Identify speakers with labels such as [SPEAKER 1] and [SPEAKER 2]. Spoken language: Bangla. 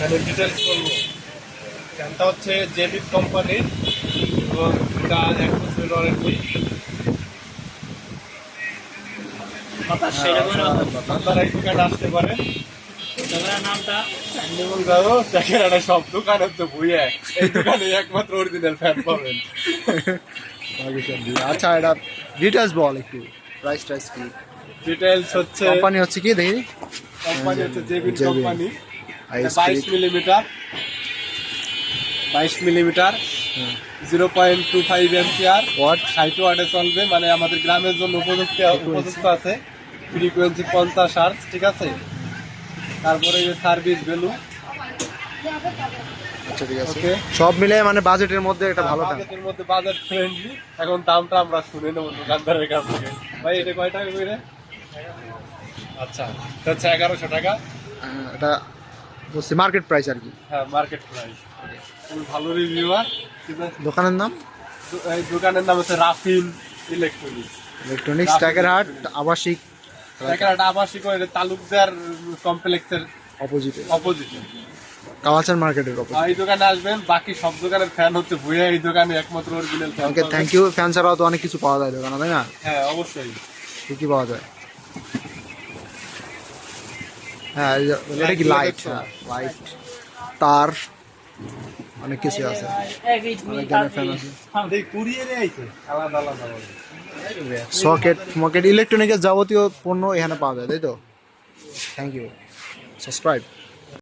[SPEAKER 1] ফ্যানের ডিটেলস বলব। ফ্যানটা হচ্ছে জেবিট কোম্পানির এবং এটা এক বছর ওয়ারেন্টি দোকানে আসতে একটা সব তো ভুইয়া এই দোকানে একমাত্র অরিজিনাল ফ্যান পাবেন।
[SPEAKER 2] আচ্ছা এটা ডিটেলস বল একটু। প্রাইস টাইস কি?
[SPEAKER 1] ডিটেলস হচ্ছে
[SPEAKER 2] কোম্পানি হচ্ছে কি দেখি?
[SPEAKER 1] কোম্পানি হচ্ছে। কোম্পানি বাইশ মিলিমিটার বাইশ millimetre zero point two five MPR
[SPEAKER 2] watt
[SPEAKER 1] ষাট ওয়াটে চলবে মানে আমাদের গ্রামের জন্য উপযুক্ত উপযুক্ত আছে। ফ্রিকোয়েন্সি পঞ্চাশ আর্স ঠিক আছে? তারপরে সার্ভিস ভ্যালু
[SPEAKER 2] আচ্ছা ঠিক আছে। সব মিলে মানে বাজেটের মধ্যে একটা ভালো ফ্যান
[SPEAKER 1] বাজেটের মধ্যে বাজেট ফ্রেন্ডলি এখন দামটা আমরা শুনে নেব দোকানদারের কাছ থেকে। ভাই এটা কয় টাকা করে? আচ্ছা হচ্ছে এগারোশো টাকা।
[SPEAKER 2] এটা বলছি মার্কেট প্রাইস আর কি।
[SPEAKER 1] হ্যাঁ মার্কেট প্রাইস ভালো রিভিউ আর
[SPEAKER 2] দোকানের নাম?
[SPEAKER 1] এই দোকানের নাম হচ্ছে রাফিন ইলেকট্রনিক্স।
[SPEAKER 2] ইলেকট্রনিক্স টাকের হাট আবাসিক।
[SPEAKER 1] একটা আবাসিক ওই তালুকদার কমপ্লেক্সের
[SPEAKER 2] অপোজিটে
[SPEAKER 1] অপোজিটে
[SPEAKER 2] কাওয়াচার মার্কেটের অপোজিট
[SPEAKER 1] এই দোকানে আসবেন বাকি সব দোকানের ফ্যান হচ্ছে ভুয়া এই দোকানে একমাত্র original fan
[SPEAKER 2] okay thank you fan ছাড়াও তো অনেক কিছু পাওয়া যায় দোকানে তাই না?
[SPEAKER 1] হ্যাঁ অবশ্যই।
[SPEAKER 2] কি কি পাওয়া যায়? হ্যাঁ এটা কি লাইট লাইট তার অনেক কিছু আছে। সকেট মকেট ইলেকট্রনিকের যাবতীয় পণ্য এখানে পাওয়া যায় তাই তো? Thank you subscribe